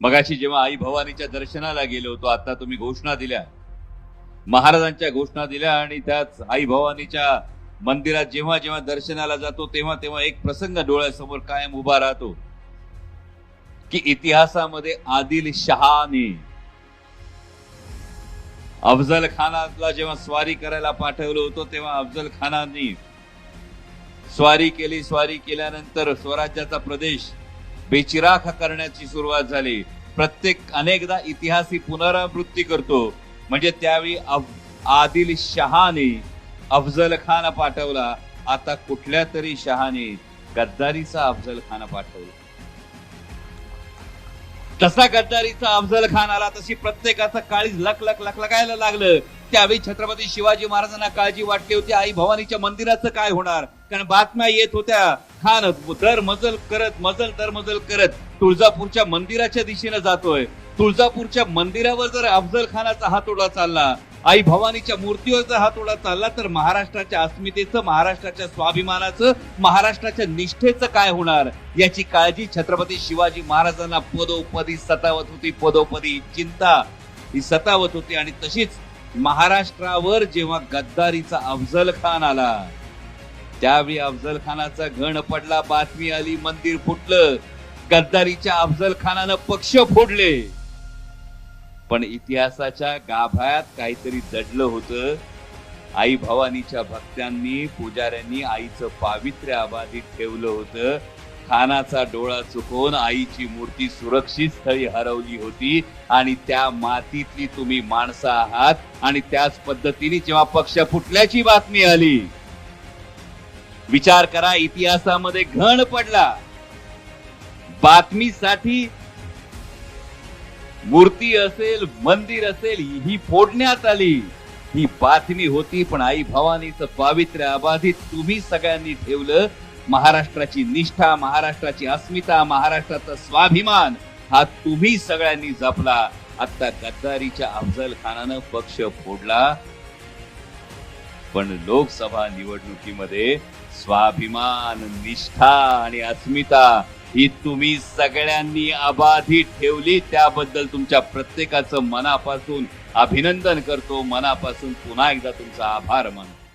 मगाशी जेव्हा आई भवानीच्या दर्शनाला गेलो होतो आता तुम्ही घोषणा दिल्या. महाराजांच्या घोषणा दिल्या आणि त्याच आई भवानीच्या मंदिरात जेव्हा जेव्हा दर्शनाला जातो तेव्हा तेव्हा एक प्रसंग डोळ्यासमोर कायम उभा राहतो की इतिहासामध्ये आदिल शहाने अफजल खानाला जेव्हा स्वारी करायला पाठवलं होतं तेव्हा अफजल खानाने स्वारी केली स्वारी केल्यानंतर स्वराज्याचा प्रदेश बेचिराख करण्याची सुरुवात झाली. प्रत्येक अनेकदा इतिहास ही पुनरावृत्ती करतो. म्हणजे त्यावेळी अफ- आदिल शहाने अफजल खान पाठवला. आता कुठल्या तरी शहाने गद्दारीचा अफजल खान पाठवला. तसा गद्दारीचा अफजल खान आला तशी प्रत्येकाचं काळीज लक लक लकलकायला लागलं. त्यावेळी छत्रपती शिवाजी महाराजांना काळजी वाटली होती. आई भवानीच्या मंदिराचं काय होणार? कारण बातम्या येत होत्या. खान दर मजल करत मजल दर मजल करत तुळजापूरच्या मंदिराच्या दिशेने जातोय. तुळजापूरच्या मंदिरावर जर अफजल खानाचा हातोडा चालला आई भवानीच्या मूर्तीवरचा हातोडा चालला तर महाराष्ट्राच्या अस्मितेचं महाराष्ट्राच्या स्वाभिमानाचं महाराष्ट्राच्या निष्ठेचं काय होणार? याची काळजी छत्रपती शिवाजी महाराजांना पदोपदी सतावत होती. पदोपदी चिंता ही सतावत होती. आणि तशीच महाराष्ट्रावर जेव्हा गद्दारीचा अफजल खान आला त्यावेळी अफजल खानाचा घण पडला बातमी आली मंदिर फुटलं गद्दारीच्या अफजल खानानं पक्ष फोडले. पण इतिहासाच्या गाभ्यात काहीतरी दडलं होतं. आई भवानीच्या भक्तांनी पुजाऱ्यांनी आईचं पावित्र्य अबाधित ठेवलं होतं. खानाचा डोळा चुकवून आईची मूर्ती सुरक्षित स्थळी हरवली होती आणि त्या मातीतली तुम्ही माणसं आहात आणि त्याच पद्धतीने जेव्हा पक्ष फुटल्याची बातमी आली. विचार करा इतिहासामध्ये घण पडला. बातमीसाठी मूर्ती असेल मंदिर असेल ही फोडण्यात आली. ही बातमी होती पण आई भवानीचं पावित्र्य अबाधित तुम्ही सगळ्यांनी ठेवलं. महाराष्ट्राची निष्ठा महाराष्ट्राची अस्मिता महाराष्ट्राचा स्वाभिमान हा तुम्ही सगळ्यांनी जपला. आता गद्दारीच्या अफजल खानानं पक्ष फोडला. पण लोकसभा निवडणुकीमध्ये स्वाभिमान निष्ठा आणि अस्मिता ही तुम्ही सगळ्यांनी अबाधित ठेवली. त्याबद्दल तुमच्या प्रत्येकाचं मनापासून अभिनंदन करतो. मनापासून पुन्हा एकदा तुमचा आभार मानतो.